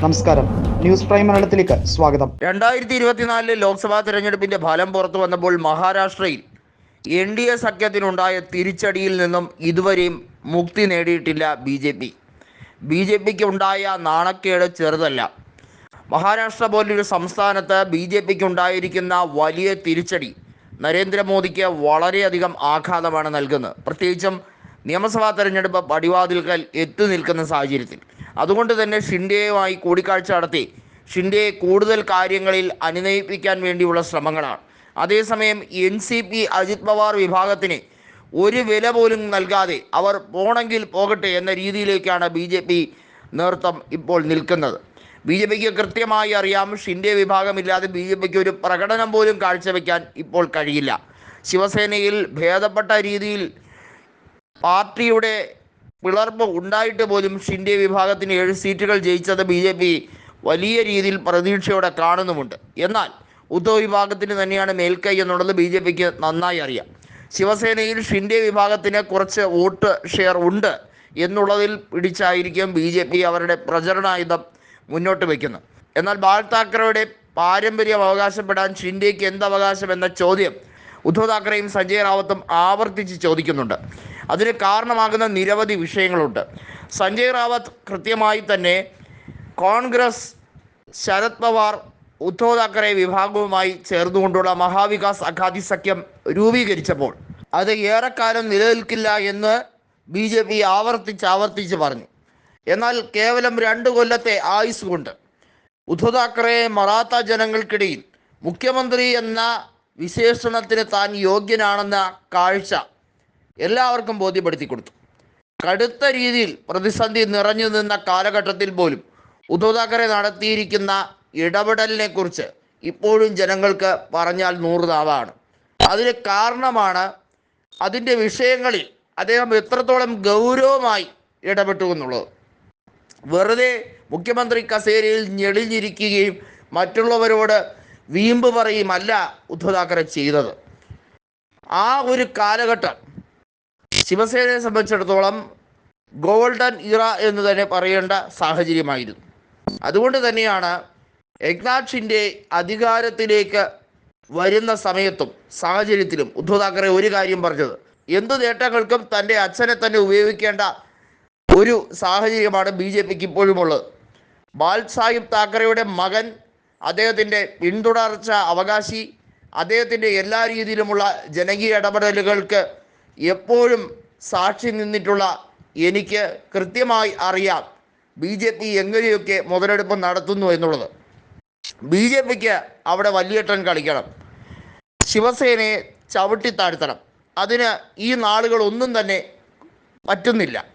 നമസ്കാരം. News prime മലയാളത്തിലേക്ക് സ്വാഗതം. രണ്ടായിരത്തി ഇരുപത്തിനാലിലെ ലോക്സഭാ തെരഞ്ഞെടുപ്പിന്റെ ഫലം പുറത്തു വന്നപ്പോൾ മഹാരാഷ്ട്രയിൽ എൻ ഡി എ സഖ്യത്തിനുണ്ടായ തിരിച്ചടിയിൽ നിന്നും ഇതുവരെയും മുക്തി നേടിയിട്ടില്ല B J P. B J പിക്ക് ഉണ്ടായ നാണക്കേട് ചെറുതല്ല. മഹാരാഷ്ട്ര പോലൊരു സംസ്ഥാനത്ത് ബി ജെ പിക്ക് ഉണ്ടായിരിക്കുന്ന വലിയ തിരിച്ചടി നരേന്ദ്രമോദിക്ക് വളരെയധികം ആഘാതമാണ് നൽകുന്നത്. പ്രത്യേകിച്ചും നിയമസഭാ തെരഞ്ഞെടുപ്പ് പടിവാതിൽക്കൽ എത്തി നിൽക്കുന്ന സാഹചര്യത്തിൽ. അതുകൊണ്ട് തന്നെ ഷിൻഡെയുമായി കൂടിക്കാഴ്ച നടത്തി. ഷിൻഡെയെ കൂടുതൽ കാര്യങ്ങളിൽ അനുനയിപ്പിക്കാൻ വേണ്ടിയുള്ള ശ്രമങ്ങളാണ്. അതേസമയം N C P Ajit Pawar വിഭാഗത്തിന് ഒരു വില പോലും നൽകാതെ അവർ പോണെങ്കിൽ പോകട്ടെ എന്ന രീതിയിലേക്കാണ് ബി ജെ പി നേതൃത്വം ഇപ്പോൾ നിൽക്കുന്നത്. ബി ജെ പിക്ക് കൃത്യമായി അറിയാം ഷിൻഡെ വിഭാഗമില്ലാതെ ബി ജെ പിക്ക് ഒരു പ്രകടനം പോലും കാഴ്ചവെക്കാൻ ഇപ്പോൾ കഴിയില്ല. ശിവസേനയിൽ ഭേദപ്പെട്ട രീതിയിൽ പാർട്ടിയുടെ പിളർപ്പ് ഉണ്ടായിട്ട് പോലും ഷിൻഡെ വിഭാഗത്തിന് ഏഴ് സീറ്റുകൾ ജയിച്ചത് ബി ജെ പി വലിയ രീതിയിൽ പ്രതീക്ഷയോടെ കാണുന്നുമുണ്ട്. എന്നാൽ ഉദ്ധവ് വിഭാഗത്തിന് തന്നെയാണ് മേൽക്കൈ എന്നുള്ളത് ബി ജെ പിക്ക് നന്നായി അറിയാം. ശിവസേനയിൽ ഷിൻഡെ വിഭാഗത്തിന് കുറച്ച് വോട്ട് ഷെയർ ഉണ്ട് എന്നുള്ളതിൽ പിടിച്ചായിരിക്കും ബി ജെ പി അവരുടെ പ്രചരണായുധം മുന്നോട്ട് വയ്ക്കുന്നത് എന്നാൽ ബാൽ താക്കറയുടെ പാരമ്പര്യം അവകാശപ്പെടാൻ ഷിൻഡെക്ക് എന്ത് അവകാശം എന്ന ചോദ്യം ഉദ്ധവ് താക്കറെയും സഞ്ജയ് റാവത്തും ആവർത്തിച്ച് ചോദിക്കുന്നുണ്ട്. അതിന് കാരണമാകുന്ന നിരവധി വിഷയങ്ങളുണ്ട്. സഞ്ജയ് റാവത്ത് കൃത്യമായി തന്നെ കോൺഗ്രസ് ശരത് പവാർ ഉദ്ധവ് താക്കറെ വിഭാഗവുമായി ചേർന്നുകൊണ്ടുള്ള മഹാവികാസ് അഘാതി സഖ്യം രൂപീകരിച്ചപ്പോൾ അത് ഏറെക്കാലം നിലനിൽക്കില്ല എന്ന് ബി ജെ പി ആവർത്തിച്ച് ആവർത്തിച്ച് പറഞ്ഞു. എന്നാൽ കേവലം രണ്ട് കൊല്ലത്തെ ആയുസ് കൊണ്ട് ഉദ്ധവ് താക്കറെ മറാത്ത ജനങ്ങൾക്കിടയിൽ മുഖ്യമന്ത്രി എന്ന വിശേഷണത്തിന് താൻ യോഗ്യനാണെന്ന കാഴ്ച എല്ലാവർക്കും ബോധ്യപ്പെടുത്തി കൊടുത്തു. കടുത്ത രീതിയിൽ പ്രതിസന്ധി നിറഞ്ഞു നിന്ന കാലഘട്ടത്തിൽ പോലും ഉദ്ധവ് താക്കറെ നടത്തിയിരിക്കുന്ന ഇടപെടലിനെ കുറിച്ച് ഇപ്പോഴും ജനങ്ങൾക്ക് പറഞ്ഞാൽ നൂറ് നാവാണ്. അതിന് കാരണമാണ് അതിന്റെ വിഷയങ്ങളിൽ അദ്ദേഹം എത്രത്തോളം ഗൗരവമായി ഇടപെട്ടു എന്നുള്ളത്. വെറുതെ മുഖ്യമന്ത്രി കസേരയിൽ ഞെളിഞ്ഞിരിക്കുകയും മറ്റുള്ളവരോട് വീമ്പ് പറയുമല്ല ഉദ്ധവ് താക്കറെ ചെയ്തത്. ആ ഒരു കാലഘട്ടം ശിവസേനയെ സംബന്ധിച്ചിടത്തോളം ഗോൾഡൻ ഇറ എന്ന് തന്നെ പറയേണ്ട സാഹചര്യമായിരുന്നു. അതുകൊണ്ട് തന്നെയാണ് ഏക്നാഥ് അധികാരത്തിലേക്ക് വരുന്ന സമയത്തും സാഹചര്യത്തിലും ഉദ്ധവ് താക്കറെ ഒരു കാര്യം പറഞ്ഞത്. എന്ത് നേട്ടങ്ങൾക്കും തന്റെ അച്ഛനെ തന്നെ ഉപയോഗിക്കേണ്ട ഒരു സാഹചര്യമാണ് ബി ജെ പിക്ക് ഇപ്പോഴുമുള്ളത്. ബാൽ സാഹിബ് താക്കറെയുടെ മകൻ അദ്ദേഹത്തിന്റെ പിന്തുടർച്ച അവകാശി അദ്ദേഹത്തിന്റെ എല്ലാ രീതിയിലുമുള്ള ജനകീയ ഇടപെടലുകൾക്ക് എപ്പോഴും സാക്ഷി നിന്നിട്ടുള്ള എനിക്ക് കൃത്യമായി അറിയാം ബി ജെ പി എങ്ങനെയൊക്കെ മുതലെടുപ്പ് നടത്തുന്നു എന്നുള്ളത്. ബി ജെ പിക്ക് അവിടെ വലിയേട്ടൻ കളിക്കണം. ശിവസേനയെ ചവിട്ടിത്താഴ്ത്തണം അതിന് ഈ നാളുകളൊന്നും തന്നെ പറ്റുന്നില്ല.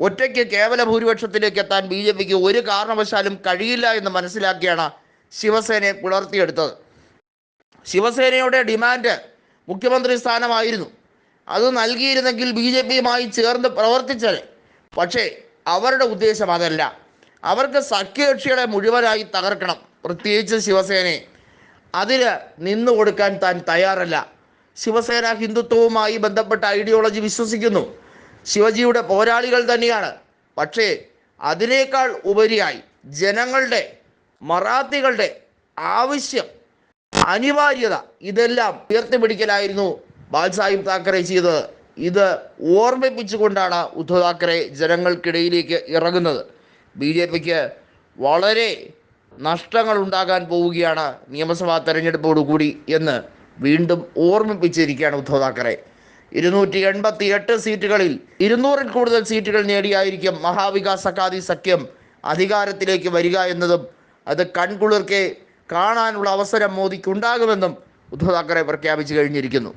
ഒറ്റയ്ക്ക് കേവല ഭൂരിപക്ഷത്തിലേക്ക് എത്താൻ ബി ജെ പിക്ക് ഒരു കാരണവശാലും കഴിയില്ല എന്ന് മനസ്സിലാക്കിയാണ് ശിവസേനയെ പുലർത്തിയെടുത്തത്. ശിവസേനയുടെ ഡിമാൻഡ് മുഖ്യമന്ത്രി സ്ഥാനമായിരുന്നു. അത് നൽകിയിരുന്നെങ്കിൽ ബി ജെ പിയുമായി ചേർന്ന് പ്രവർത്തിച്ചത് പക്ഷേ അവരുടെ ഉദ്ദേശം അതല്ല. അവർക്ക് സഖ്യകക്ഷികളെ മുഴുവനായി തകർക്കണം പ്രത്യേകിച്ച് ശിവസേനയെ. അതിന് നിന്നു കൊടുക്കാൻ താൻ തയ്യാറല്ല. ശിവസേന ഹിന്ദുത്വവുമായി ബന്ധപ്പെട്ട ഐഡിയോളജി വിശ്വസിക്കുന്നു. ശിവജിയുടെ പോരാളികൾ തന്നെയാണ്. പക്ഷേ അതിനേക്കാൾ ഉപരിയായി ജനങ്ങളുടെ മറാത്തികളുടെ ആവശ്യം അനിവാര്യത ഇതെല്ലാം ഉയർത്തിപ്പിടിക്കലായിരുന്നു ബാൽ സാഹിബ് താക്കറെ ചെയ്തത്. ഇത് ഓർമ്മിപ്പിച്ചുകൊണ്ടാണ് ഉദ്ധവ് താക്കറെ ജനങ്ങൾക്കിടയിലേക്ക് ഇറങ്ങുന്നത്. ബി ജെ പിക്ക് വളരെ നഷ്ടങ്ങൾ ഉണ്ടാകാൻ പോവുകയാണ് നിയമസഭാ തെരഞ്ഞെടുപ്പോടുകൂടി എന്ന് വീണ്ടും ഓർമ്മിപ്പിച്ചിരിക്കുകയാണ് ഉദ്ധവ് താക്കറെ. ഇരുന്നൂറ്റി എൺപത്തി എട്ട് സീറ്റുകളിൽ ഇരുന്നൂറിൽ കൂടുതൽ സീറ്റുകൾ നേടിയായിരിക്കും മഹാവികാസ് അക്കാദി സഖ്യം അധികാരത്തിലേക്ക് വരിക എന്നതും അത് കൺകുളിർക്കെ കാണാനുള്ള അവസരം മോദിക്കുണ്ടാകുമെന്നും ഉദ്ധവ് താക്കറെ പ്രഖ്യാപിച്ചു കഴിഞ്ഞിരിക്കുന്നു.